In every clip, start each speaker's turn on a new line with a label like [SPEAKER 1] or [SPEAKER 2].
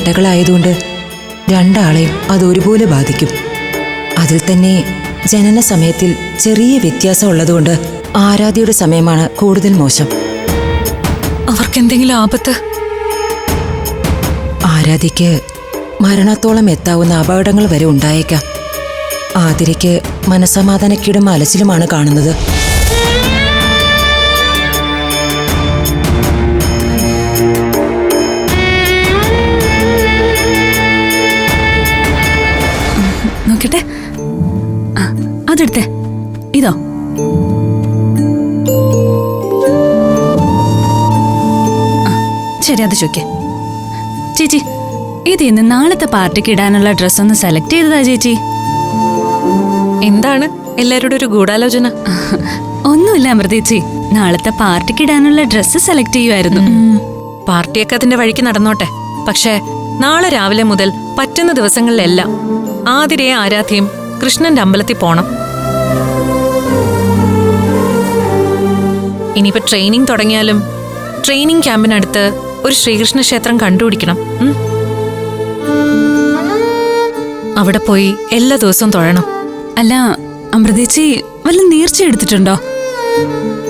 [SPEAKER 1] ഇരട്ടകളായതുകൊണ്ട് രണ്ടാളെയും അതൊരുപോലെ ബാധിക്കും. അതിൽ തന്നെ ജനന സമയത്തിൽ ചെറിയ വ്യത്യാസം ഉള്ളതുകൊണ്ട് ആരാധ്യയുടെ സമയമാണ് കൂടുതൽ മോശം.
[SPEAKER 2] അവർക്കെന്തെങ്കിലും ആപത്ത്?
[SPEAKER 1] ആരാധ്യയ്ക്ക് മരണത്തോളം എത്താവുന്ന അപകടങ്ങൾ വരെ ഉണ്ടായേക്കാം. ആതിരയ്ക്ക് മനസമാധാനക്കീടും അലച്ചിലുമാണ് കാണുന്നത്.
[SPEAKER 3] അതെടുത്തേ ഇതോ. ശരി അത് ചോദിക്കേ. ചേച്ചി ഇത് ഇന്ന് നാളത്തെ പാർട്ടിക്ക് ഇടാനുള്ള ഡ്രസ് ഒന്ന് സെലക്ട് ചെയ്തതാ ചേച്ചി.
[SPEAKER 2] എന്താണ്? എല്ലാവരുടെ ഒരു ഗൂഢാലോചന.
[SPEAKER 3] ഒന്നുമില്ല അമൃതേച്ചി നാളത്തെ പാർട്ടിക്ക് ഇടാനുള്ള ഡ്രസ്സ് സെലക്ട് ചെയ്യുമായിരുന്നു
[SPEAKER 2] പാർട്ടിയൊക്കെ അതിന്റെ വഴിക്ക് നടന്നോട്ടെ. പക്ഷേ നാളെ രാവിലെ മുതൽ പറ്റുന്ന ദിവസങ്ങളിലെല്ലാം ആതിരയെ ആരാധ്യം കൃഷ്ണന്റെ അമ്പലത്തിൽ പോണം. ഇനിയിപ്പോ ട്രെയിനിങ് തുടങ്ങിയാലും ട്രെയിനിങ് ക്യാമ്പിനടുത്ത് ഒരു ശ്രീകൃഷ്ണ ക്ഷേത്രം കണ്ടുപിടിക്കണം അവിടെ പോയി എല്ലാ ദിവസവും തൊഴണം.
[SPEAKER 3] അല്ല അമൃതേച്ചി വല്ല നീർച്ച എടുത്തിട്ടുണ്ടോ?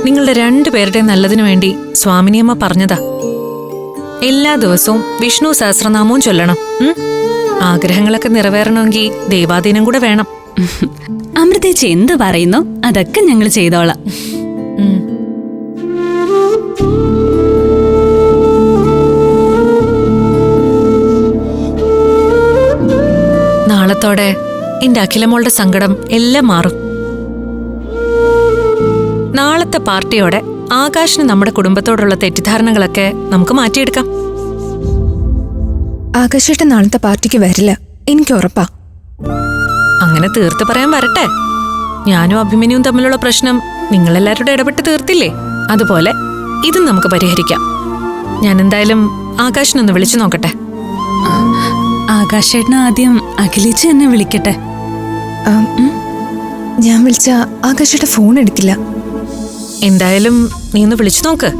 [SPEAKER 2] നിങ്ങളുടെ രണ്ടുപേരുടെയും നല്ലതിനു വേണ്ടി സ്വാമിനിയമ്മ പറഞ്ഞതാ. എല്ലാ ദിവസവും വിഷ്ണു സഹസ്രനാമവും ചൊല്ലണം? ആഗ്രഹങ്ങളൊക്കെ നിറവേറണമെങ്കിൽ ദേവാധീനം കൂടെ വേണം.
[SPEAKER 3] അമൃതേച്ചി എന്ത് പറയുന്നു? അതൊക്കെ ഞങ്ങൾ ചെയ്തോളാം.
[SPEAKER 2] ഉം. നാളത്തോടെ എന്റെ അഖിലമോളുടെ സങ്കടം എല്ലാം മാറും. നാളത്തെ പാർട്ടിയോടെ ആകാശിന് നമ്മുടെ കുടുംബത്തോടുള്ള തെറ്റിദ്ധാരണകളൊക്കെ നമുക്ക് മാറ്റിയെടുക്കാം.
[SPEAKER 4] ആകാശേട്ടൻ നാളത്തെ പാർട്ടിക്ക് വരില്ല. എനിക്ക് ഉറപ്പാ.
[SPEAKER 2] അങ്ങനെ തീർത്ത് പറയാൻ വരട്ടെ. ഞാനും അഭിമന്യുവും തമ്മിലുള്ള പ്രശ്നം നിങ്ങളെല്ലാവരുടെ ഇടപെട്ട് തീർത്തില്ലേ? അതുപോലെ ഇതും നമുക്ക് പരിഹരിക്കാം. ഞാൻ എന്തായാലും ആകാശിനൊന്ന് വിളിച്ചു നോക്കട്ടെ.
[SPEAKER 3] ആകാശേട്ടന് ആദ്യം അഖിലേച്ചി എന്നെ വിളിക്കട്ടെ.
[SPEAKER 4] ഞാൻ വിളിച്ച ആകാശേട്ടൻ ഫോൺ എടുക്കില്ല
[SPEAKER 2] എന്തായാലും നീ ഒന്ന് വിളിച്ചു നോക്ക്.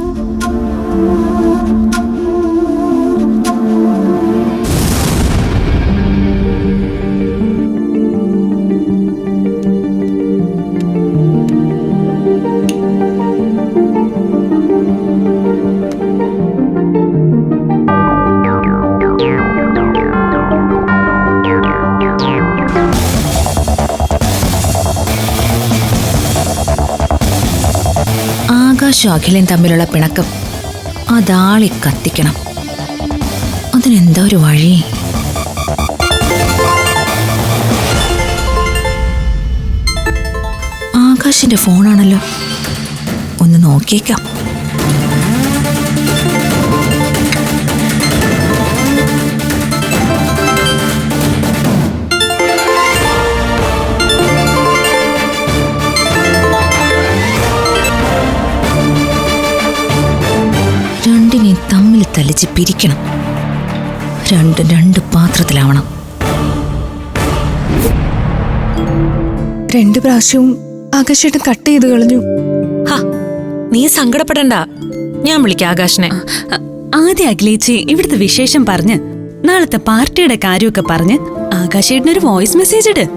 [SPEAKER 5] ആകാശം അഖിലയും തമ്മിലുള്ള പിണക്കം. അതാളി കത്തിക്കണം. അതിനെന്താ ഒരു വഴി? ആകാശിന്റെ ഫോണാണല്ലോ. ഒന്ന് നോക്കിയേക്കാം. തല്ലിച്ച് പിരിക്കണം. രണ്ട് രണ്ട് പാത്രത്തിലാവണം.
[SPEAKER 4] രണ്ട് പ്രാവശ്യവും ആകാശേട്ട് കട്ട് ചെയ്ത് കളഞ്ഞു.
[SPEAKER 2] ഹ നീ സങ്കടപ്പെടണ്ട. ഞാൻ വിളിക്കാം ആകാശിനെ.
[SPEAKER 3] ആദ്യ ആദ്യം അഖിലേച്ചി ഇവിടുത്തെ വിശേഷം പറഞ്ഞ് നാളത്തെ പാർട്ടിയുടെ കാര്യമൊക്കെ പറഞ്ഞ് ആകാശേട്ടനൊരു വോയിസ് മെസ്സേജ് ഇട്.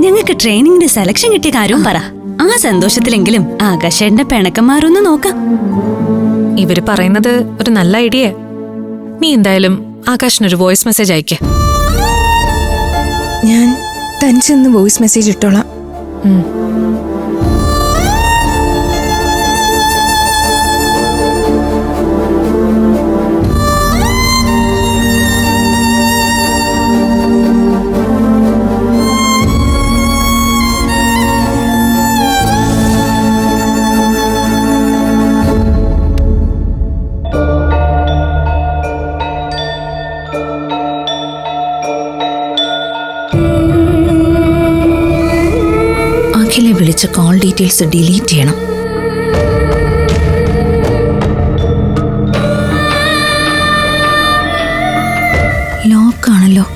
[SPEAKER 3] ഞങ്ങൾക്ക് ട്രെയിനിങ്ങിന്റെ സെലക്ഷൻ കിട്ടിയ കാര്യവും പറ. ആ സന്തോഷത്തിലെങ്കിലും ആകാശേട്ടന്റെ പിണക്കം മാറുമെന്ന് നോക്കാം.
[SPEAKER 2] ഇവർ പറയുന്നത് ഒരു നല്ല ഐഡിയ. നീ എന്തായാലും ആകാശിനൊരു വോയിസ് മെസ്സേജ് അയക്കേ.
[SPEAKER 4] ഞാൻ തനിച്ചെന്ന് വോയിസ് മെസ്സേജ് ഇട്ടോളാം.
[SPEAKER 5] ഡീറ്റെയിൽസ് ഡിലീറ്റ് ചെയ്യണം. ലോക്കാണല്ലോ.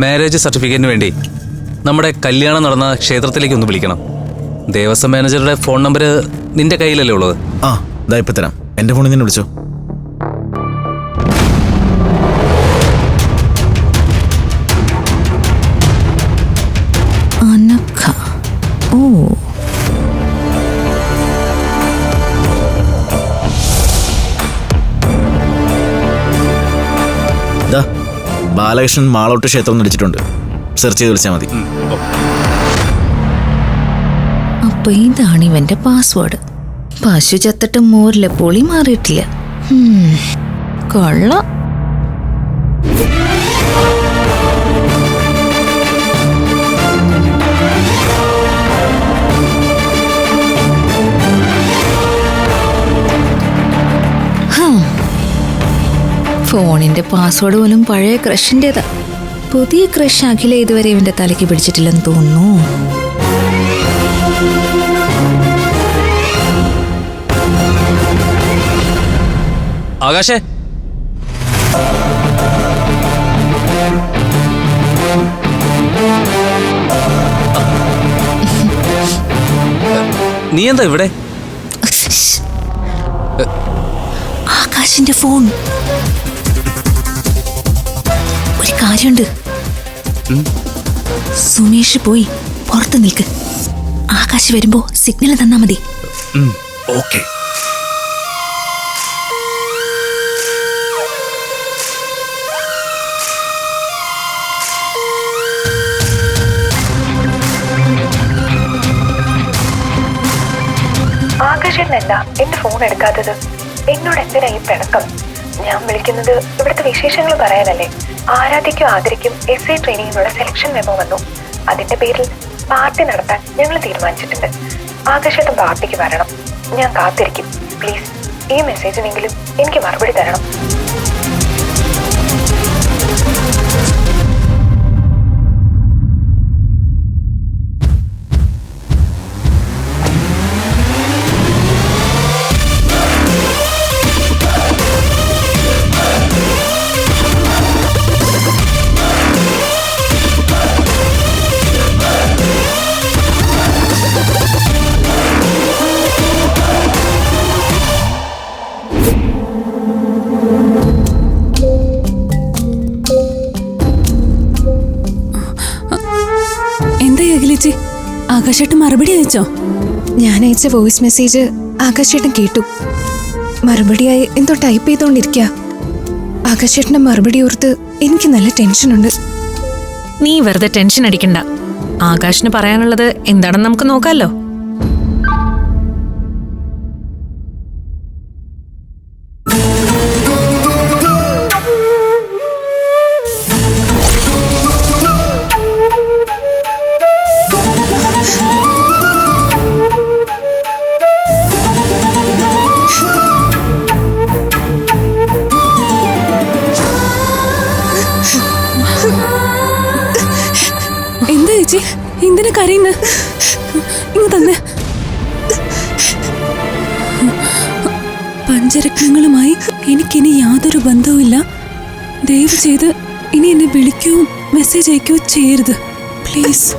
[SPEAKER 6] മാരേജ് സർട്ടിഫിക്കറ്റിന് വേണ്ടി നമ്മുടെ കല്യാണം നടന്ന ക്ഷേത്രത്തിലേക്ക് ഒന്ന് വിളിക്കണം. ദേവസ്വം മാനേജറുടെ ഫോൺ നമ്പർ നിന്റെ കയ്യിലല്ലേ ഉള്ളത്?
[SPEAKER 7] ആ ഇതാ ഇപ്പൊ തരാം. എന്റെ ഫോണിൽ നിന്ന് വിളിച്ചോ.
[SPEAKER 5] ഓ.
[SPEAKER 7] ബാലകൃഷ്ണൻ മാളോട്ട് ക്ഷേത്രം എന്ന് വിളിച്ചിട്ടുണ്ട് സെർച്ച് ചെയ്ത് വിളിച്ചാൽ മതി.
[SPEAKER 5] അപ്പൊ. ഇതാണ് ഇവന്റെ പാസ്വേഡ് പശു ചത്തിട്ട് മോരിലെ പൊളി മാറിയിട്ടില്ല. കൊള്ള. ഫോണിന്റെ പാസ്വേഡ് പോലും പഴയ ക്രഷിന്റെതാ പുതിയ ക്രഷ് അഖില ഇതുവരെ ഇവന്റെ തലയ്ക്ക് പിടിച്ചിട്ടില്ലെന്ന് തോന്നുന്നു.
[SPEAKER 6] ആകാശേ. നീ എന്താ ഇവിടെ?
[SPEAKER 5] ആകാശിന്റെ ഫോൺ ഒരു കാര്യമുണ്ട്. സുമേഷ് പോയി പുറത്ത് നിൽക്ക്. ആകാശ് വരുമ്പോ സിഗ്നൽ തന്നാ മതി.
[SPEAKER 6] ഓക്കെ.
[SPEAKER 8] ആകാശൻ എന്താ എന്റെ ഫോൺ എടുക്കാത്തത്. എന്നോട് എന്തിനാ ഈ പിണക്കം? ഞാൻ വിളിക്കുന്നത് ഇവിടുത്തെ വിശേഷങ്ങൾ പറയാനല്ലേ? ആരാധിക്കും ആദരിക്കും എസ് ഐ ട്രെയിനിങ്ങിനുള്ള സെലക്ഷൻ മെമോ വന്നു. അതിന്റെ പേരിൽ പാർട്ടി നടത്താൻ ഞങ്ങൾ തീരുമാനിച്ചിട്ടുണ്ട്. ആകർഷത്തും പാർട്ടിക്ക് വരണം. ഞാൻ കാത്തിരിക്കും. പ്ലീസ് ഈ മെസ്സേജിനെങ്കിലും എനിക്ക് മറുപടി തരണം.
[SPEAKER 3] ആകാശേട്ട് മറുപടി അയച്ചോ?
[SPEAKER 4] ഞാൻ അയച്ച വോയിസ് മെസ്സേജ് ആകാശേട്ടൻ കേട്ടു. മറുപടിയായി എന്തോ ടൈപ്പ് ചെയ്തുകൊണ്ടിരിക്കുക ആകാശേട്ടന്റെ മറുപടി ഓർത്ത് എനിക്ക് നല്ല ടെൻഷനുണ്ട്
[SPEAKER 2] നീ വെറുതെ ടെൻഷൻ അടിക്കണ്ട. ആകാശിന് പറയാനുള്ളത് എന്താണെന്ന് നമുക്ക് നോക്കാമല്ലോ
[SPEAKER 3] എന്തിനാ കരയുന്ന. ഇങ്ങ് തന്നെ. പഞ്ചരത്നങ്ങളുമായി എനിക്കിനി യാതൊരു ബന്ധവുമില്ല. ദയവ് ചെയ്ത് ഇനി എന്നെ വിളിക്കുകയോ മെസ്സേജ് അയക്കുകയോ ചെയ്യരുത്. പ്ലീസ്.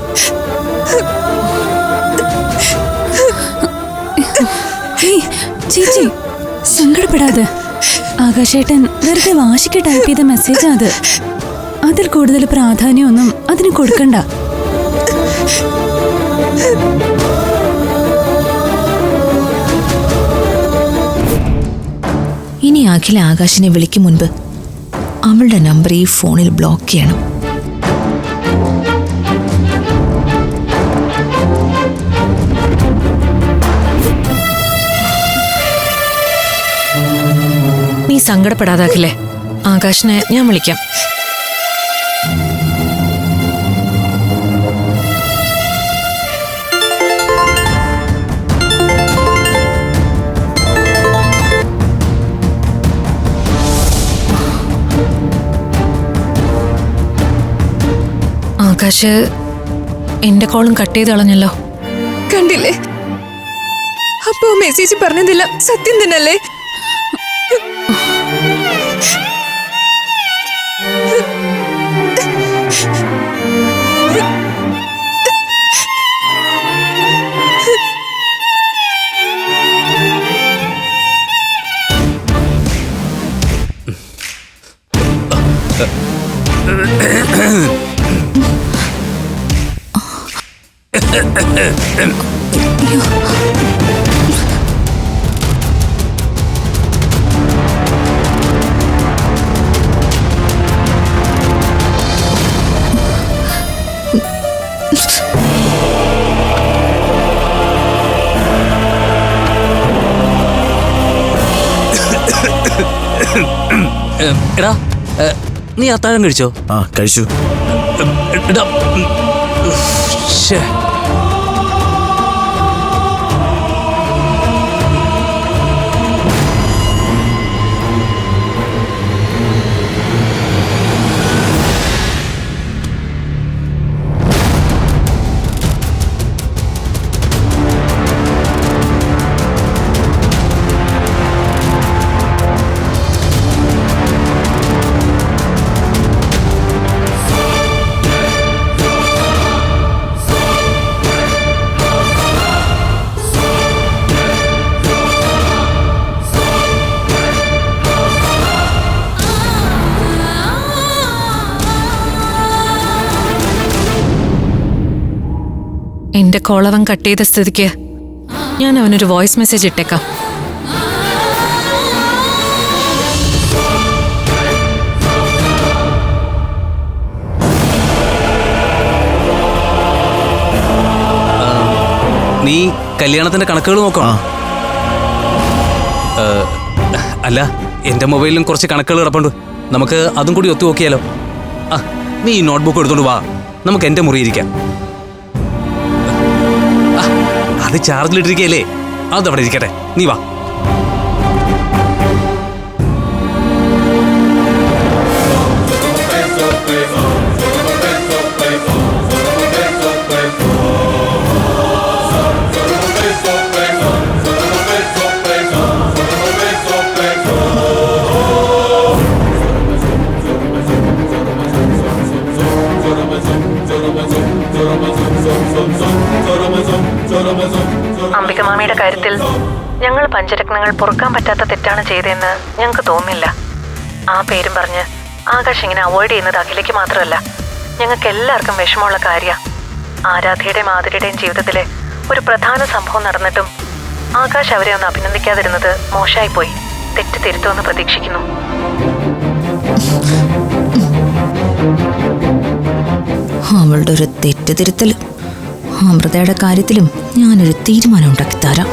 [SPEAKER 3] ചേച്ചി സങ്കടപ്പെടാതെ. ആകാശേട്ടൻ വെറുതെ വാശിക്ക് ടൈപ്പ് ചെയ്ത മെസ്സേജാ അത്. അതിൽ കൂടുതൽ പ്രാധാന്യമൊന്നും അതിന് കൊടുക്കണ്ട.
[SPEAKER 5] ഇനി അഖില ആകാശിനെ വിളിക്കും മുൻപ് അവളുടെ നമ്പർ ഈ ഫോണിൽ ബ്ലോക്ക് ചെയ്യണം.
[SPEAKER 2] നീ സങ്കടപ്പെടാതാക്കില്ലേ ആകാശിനെ ഞാൻ വിളിക്കാം. ആകാശ് എന്റെ കോളും കട്ട് ചെയ്ത് കളഞ്ഞല്ലോ.
[SPEAKER 4] കണ്ടില്ലേ? അപ്പോ മെസ്സേജ് പറഞ്ഞതില്ല സത്യം തന്നെയല്ലേ?
[SPEAKER 6] എടാ നീ അത്താഴം കഴിച്ചോ
[SPEAKER 7] ആ കഴിച്ചു.
[SPEAKER 6] എടാ
[SPEAKER 2] എന്റെ കോളവൻ കട്ട് ചെയ്ത സ്ഥിതിക്ക് ഞാൻ അവനൊരു വോയിസ് മെസ്സേജ് ഇട്ടേക്കാം.
[SPEAKER 6] നീ കല്യാണത്തിന്റെ കണക്കുകൾ നോക്കാം
[SPEAKER 7] ആ.
[SPEAKER 6] അല്ല എന്റെ മൊബൈലിലും കുറച്ച് കണക്കുകൾ കിടപ്പുണ്ട്. നമുക്ക് അതും കൂടി ഒത്തു നോക്കിയാലോ ആ നീ ഈ നോട്ട്ബുക്ക് എടുത്തോണ്ട് വാ. നമുക്ക് എന്റെ മുറി അത് ചാർജിലിട്ടിരിക്കയല്ലേ? അതവിടെ ഇരിക്കട്ടെ. നീ വാ.
[SPEAKER 2] കാര്യത്തിൽ ഞങ്ങൾ പഞ്ചരത്നങ്ങൾ പൊറുക്കാൻ പറ്റാത്ത തെറ്റാണ് ചെയ്തതെന്ന് ഞങ്ങൾക്ക് തോന്നില്ല ആ പേരും പറഞ്ഞ് ആകാശ് ഇങ്ങനെ അവോയ്ഡ് ചെയ്യുന്നത് അഖിലേക്ക് മാത്രമല്ല ഞങ്ങൾക്ക് എല്ലാവർക്കും വിഷമമുള്ള കാര്യ. ആരാധ്യയുടെയും മാധുരിയുടെയും ജീവിതത്തിലെ ഒരു പ്രധാന സംഭവം നടന്നിട്ടും ആകാശ് അവരെ ഒന്ന് അഭിനന്ദിക്കാതിരുന്നത് മോശമായിപ്പോയി. തെറ്റ് തിരുത്തുമെന്ന് പ്രതീക്ഷിക്കുന്നു.
[SPEAKER 5] അവളുടെ ഒരു തെറ്റ് തിരുത്തൽ അമൃതയുടെ കാര്യത്തിലും ഞാനൊരു തീരുമാനം ഉണ്ടാക്കി തരാം.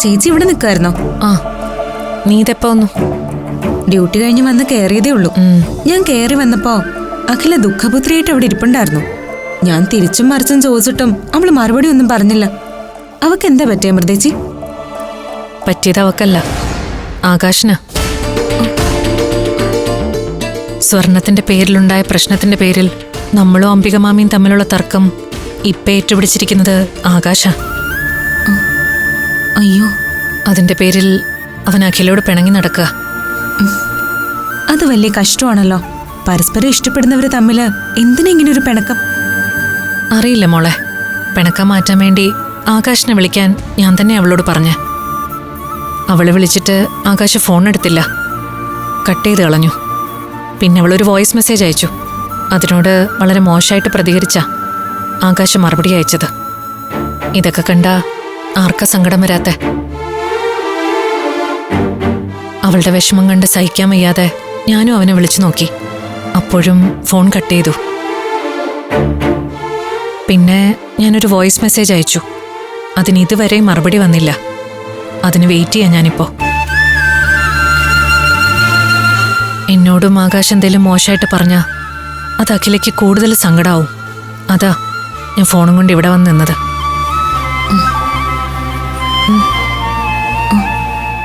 [SPEAKER 9] ചേച്ചി ഇവിടെ നിൽക്കായിരുന്നോ
[SPEAKER 2] ആ. നീ ഇതെപ്പോ വന്നു?
[SPEAKER 9] ഡ്യൂട്ടി കഴിഞ്ഞ് വന്ന് കയറിയതേ ഉള്ളൂ. ഞാൻ കയറി വന്നപ്പോ അഖില ദുഃഖപുത്രിയായിട്ട് അവിടെ ഇരിപ്പുണ്ടായിരുന്നു. ഞാൻ തിരിച്ചും മറിച്ചും ചോദിച്ചിട്ടും അവൾ മറുപടി ഒന്നും പറഞ്ഞില്ല. അവക്ക് എന്താ പറ്റിയ മൃതേച്ചി?
[SPEAKER 2] പറ്റിയത് അവക്കല്ല. ആകാശന. സ്വർണത്തിന്റെ പേരിലുണ്ടായ പ്രശ്നത്തിന്റെ പേരിൽ നമ്മളും അംബികമാമിയും തമ്മിലുള്ള തർക്കം ഇപ്പൊ ഏറ്റുപിടിച്ചിരിക്കുന്നത് ആകാശ.
[SPEAKER 5] അയ്യോ.
[SPEAKER 2] അതിന്റെ പേരിൽ അവൻ അഖിലോട് പിണങ്ങി നടക്കുക.
[SPEAKER 9] അത് വലിയ കഷ്ടമാണല്ലോ. പരസ്പരം ഇഷ്ടപ്പെടുന്നവര് തമ്മിൽ എന്തിനെങ്ങനെ ഒരു പിണക്കം?
[SPEAKER 2] അറിയില്ല മോളെ. പിണക്കം മാറ്റാൻ വേണ്ടി ആകാശിനെ വിളിക്കാൻ ഞാൻ തന്നെ അവളോട് പറഞ്ഞ്. അവളെ വിളിച്ചിട്ട് ആകാശ് ഫോൺ എടുത്തില്ല. കട്ട് ചെയ്ത് കളഞ്ഞു. പിന്നെ അവളൊരു വോയിസ് മെസ്സേജ് അയച്ചു. അതിനോട് വളരെ മോശമായിട്ട് പ്രതികരിച്ച ആകാശ് മറുപടി അയച്ചത്. ഇതൊക്കെ കണ്ട ആർക്ക സങ്കടം വരാത്ത? അവളുടെ വിഷമം കണ്ട് സഹിക്കാൻ വയ്യാതെ ഞാനും അവനെ വിളിച്ചു നോക്കി. അപ്പോഴും ഫോൺ കട്ട് ചെയ്തു. പിന്നെ ഞാനൊരു വോയിസ് മെസ്സേജ് അയച്ചു. അതിന് ഇതുവരെ മറുപടി വന്നില്ല. അതിന് വെയിറ്റ് ചെയ്യാം ഞാനിപ്പോ. എന്നോടും ആകാശ് എന്തെങ്കിലും മോശമായിട്ട് പറഞ്ഞ അത് അഖിലയ്ക്ക് കൂടുതൽ സങ്കടാവും. അതാ ഞാൻ ഫോണും കൊണ്ട് ഇവിടെ വന്ന് നിന്നത്.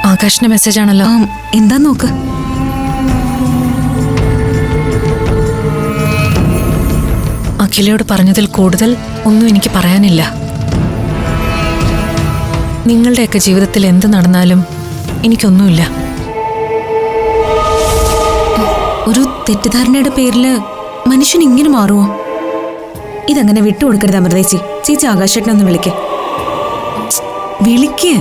[SPEAKER 2] ആകാശിന്റെ മെസ്സേജ് ആണല്ലോ.
[SPEAKER 9] എന്താ നോക്ക്?
[SPEAKER 2] അഖിലയോട് പറഞ്ഞതിൽ കൂടുതൽ ഒന്നും എനിക്ക് പറയാനില്ല. നിങ്ങളുടെയൊക്കെ ജീവിതത്തിൽ എന്ത് നടന്നാലും എനിക്കൊന്നുമില്ല.
[SPEAKER 9] ഒരു തെറ്റിദ്ധാരണയുടെ പേരിൽ മനുഷ്യൻ ഇങ്ങനെ മാറുമോ ഇതങ്ങനെ വിട്ടുകൊടുക്കരുത് അമൃതേച്ചി? ചേച്ചി ആകാശേട്ടനൊന്ന് വിളിക്കേ. വിളിക്കേ.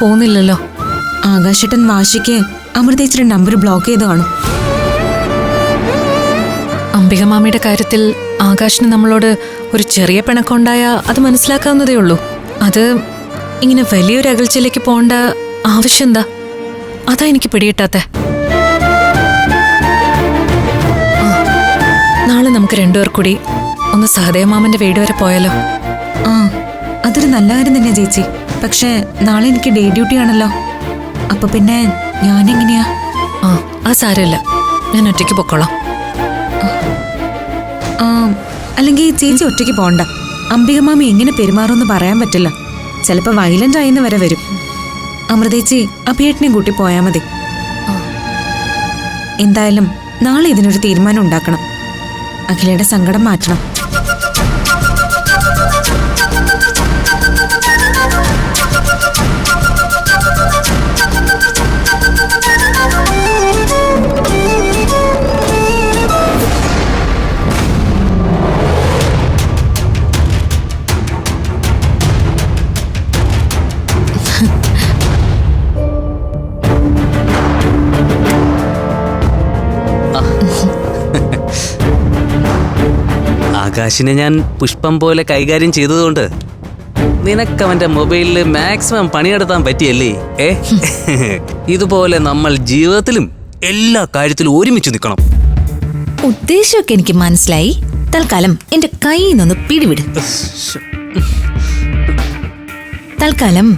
[SPEAKER 2] പോകുന്നില്ലല്ലോ.
[SPEAKER 9] ആകാശേട്ടൻ വാശിക്ക് അമൃതേച്ചിയുടെ നമ്പർ ബ്ലോക്ക് ചെയ്ത് കാണും.
[SPEAKER 2] അംബിക മാമിയുടെ കാര്യത്തിൽ ആകാശിന് നമ്മളോട് ഒരു ചെറിയ പിണക്കമുണ്ടായ അത് മനസ്സിലാക്കാവുന്നതേ ഉള്ളൂ. അത് ഇങ്ങനെ വലിയൊരു അകൽച്ചയിലേക്ക് പോകേണ്ട ആവശ്യം എന്താ? അതാ എനിക്ക് പിടിയിട്ടാത്ത നാളെ നമുക്ക് രണ്ടുപേർ കൂടി ഒന്ന് സഹദേവ മാമന്റെ വീട് വരെ പോയാലോ?
[SPEAKER 5] ആ അതൊരു നല്ല കാര്യം തന്നെ ചേച്ചി. പക്ഷെ നാളെ എനിക്ക് ഡേ ഡ്യൂട്ടി ആണല്ലോ. അപ്പൊ പിന്നെ ഞാനെങ്ങനെയാ?
[SPEAKER 2] ആ ആ സാരമില്ല. ഞാൻ ഒറ്റയ്ക്ക് പൊക്കോളാം.
[SPEAKER 5] ആ അല്ലെങ്കിൽ ചേച്ചി ഒറ്റയ്ക്ക് പോകണ്ട അംബിക മാമി എങ്ങനെ പെരുമാറുമെന്ന് പറയാൻ പറ്റില്ല. ചിലപ്പോൾ വയലന്റ് ആയിന്ന് വരെ വരും. അമൃതേച്ചി അഭിയേട്ടനെയും കൂട്ടി പോയാൽ മതി. എന്തായാലും നാളെ ഇതിനൊരു തീരുമാനം ഉണ്ടാക്കണം. അഖിലയുടെ സങ്കടം മാറ്റണം.
[SPEAKER 6] ആകാശിനെ ഞാൻ പുഷ്പം പോലെ കൈകാര്യം ചെയ്തതുകൊണ്ട് നിനക്ക് അവന്റെ മൊബൈലിൽ മാക്സിമം പണിയെടുത്താൻ പറ്റിയല്ലേ? ഏ? ഇതുപോലെ നമ്മൾ ജീവിതത്തിലും എല്ലാ കാര്യത്തിലും ഒരുമിച്ച് നിൽക്കണം.
[SPEAKER 5] ഉദ്ദേശമൊക്കെ എനിക്ക് മനസ്സിലായി. തൽക്കാലം എന്റെ കയ്യിൽ നിന്നൊന്ന് പിടിവിട്. തൽക്കാലം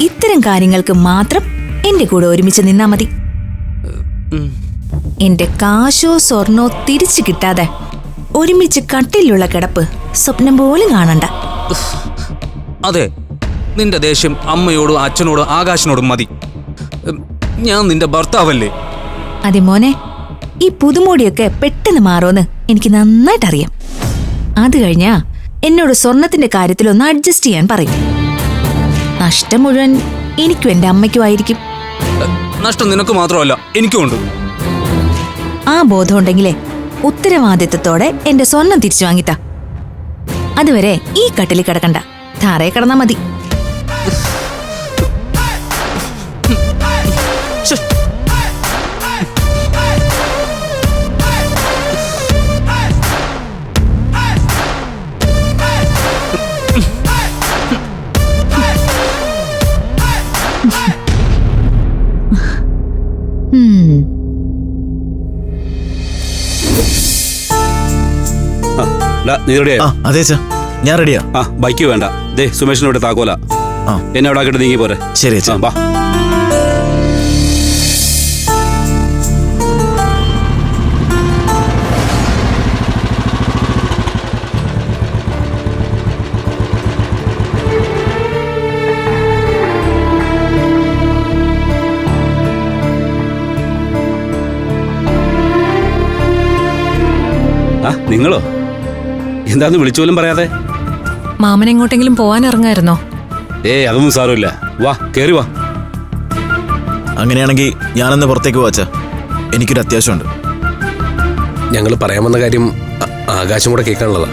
[SPEAKER 5] ഇത്തരം കാര്യങ്ങൾക്ക് മാത്രം എന്റെ കൂടെ ഒരുമിച്ച് നിന്നാ മതി. എന്റെ കാശോ സ്വർണോ തിരിച്ചു കിട്ടാതെ ഒരുമിച്ച് കട്ടിലുള്ള കിടപ്പ് സ്വപ്നം പോലും കാണണ്ട.
[SPEAKER 6] അതെ നിന്റെ ദേഷ്യം അമ്മയോടും അച്ഛനോടും ആകാശിനോടും മതി. ഞാൻ നിന്റെ ഭർത്താവല്ലേ?
[SPEAKER 5] അതെ മോനെ ഈ പുതുമോടിയൊക്കെ പെട്ടെന്ന് മാറുമെന്ന് എനിക്ക് നന്നായിട്ട് അറിയാം അത് കഴിഞ്ഞാ എന്നോട് സ്വർണത്തിന്റെ കാര്യത്തിൽ ഒന്ന് അഡ്ജസ്റ്റ് ചെയ്യാൻ പറയും. നഷ്ടം മുഴുവൻ എനിക്കും എന്റെ അമ്മയ്ക്കും ആയിരിക്കും.
[SPEAKER 6] നഷ്ടം നിനക്ക് മാത്രമല്ല എനിക്കുമുണ്ട്.
[SPEAKER 5] ആ ബോധമുണ്ടെങ്കിലേ ഉത്തരവാദിത്തത്തോടെ എന്റെ സ്വർണം തിരിച്ചു വാങ്ങിത്താ. അതുവരെ ഈ കട്ടിലിൽ കിടക്കണ്ട. താറേ കിടന്നാ മതി.
[SPEAKER 10] ഡാ, നീ റെഡിയാ
[SPEAKER 7] ആ അതെ ചാ ഞാൻ റെഡിയാ
[SPEAKER 10] ആ. ബൈക്ക് വേണ്ട. ദേ സുമേഷിന് ഇവിടെ താക്കോല.
[SPEAKER 7] ആ.
[SPEAKER 10] എന്നെ അവിടെ ആക്കിയിട്ട് നീങ്ങി പോരെ.
[SPEAKER 7] ശരി
[SPEAKER 10] ആ
[SPEAKER 7] അച്ഛാ
[SPEAKER 10] വാ. ആ നിങ്ങളോ? എന്താന്ന് വിളിച്ചോലും പറയാതെ.
[SPEAKER 2] മാമൻ എങ്ങോട്ടെങ്കിലും പോവാൻ ഇറങ്ങായിരുന്നോ?
[SPEAKER 10] ഏ അതൊന്നും സാരമില്ല. വാ കേറി വാ.
[SPEAKER 7] അങ്ങനെയാണെങ്കിൽ ഞാനൊന്ന് പുറത്തേക്ക് പോവാച്ച എനിക്കൊരു അത്യാവശ്യമുണ്ട്.
[SPEAKER 11] ഞങ്ങൾ പറയാൻ വന്ന കാര്യം ആകാശം കൂടെ കേൾക്കാനുള്ളതാ.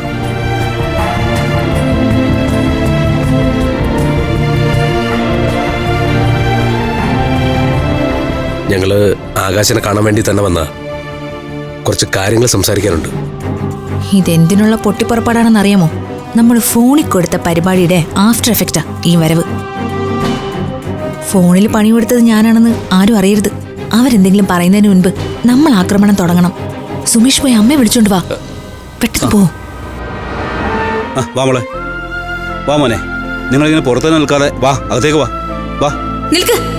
[SPEAKER 11] ഞങ്ങൾ ആകാശനെ കാണാൻ വേണ്ടി തന്നെ വന്ന കുറച്ച് കാര്യങ്ങൾ സംസാരിക്കാനുണ്ട്.
[SPEAKER 5] ഇതെന്തിനുള്ള പൊട്ടിപ്പുറപ്പാടാണെന്ന് അറിയാമോ നമ്മൾ ഫോണിൽ കൊടുത്ത പരിപാടിയുടെ ആഫ്റ്റർ എഫക്റ്റാ ഈ വരവ്. ഫോണിൽ പണി കൊടുത്തത് ഞാനാണെന്ന് ആരും അറിയരുത്. അവരെന്തെങ്കിലും പറയുന്നതിന് മുൻപ് നമ്മൾ ആക്രമണം തുടങ്ങണം. സുമേഷ് പോയി അമ്മയെ വിളിച്ചോണ്ട് വാ. പെട്ടെന്ന് പോ.
[SPEAKER 10] വാ മോളെ. വാ മോനെ. നിങ്ങളിങ്ങനെ പുറത്തു നിൽക്കാതെ വാ അകത്തേക്ക് വാ. വാ.
[SPEAKER 5] നിൽക്ക്.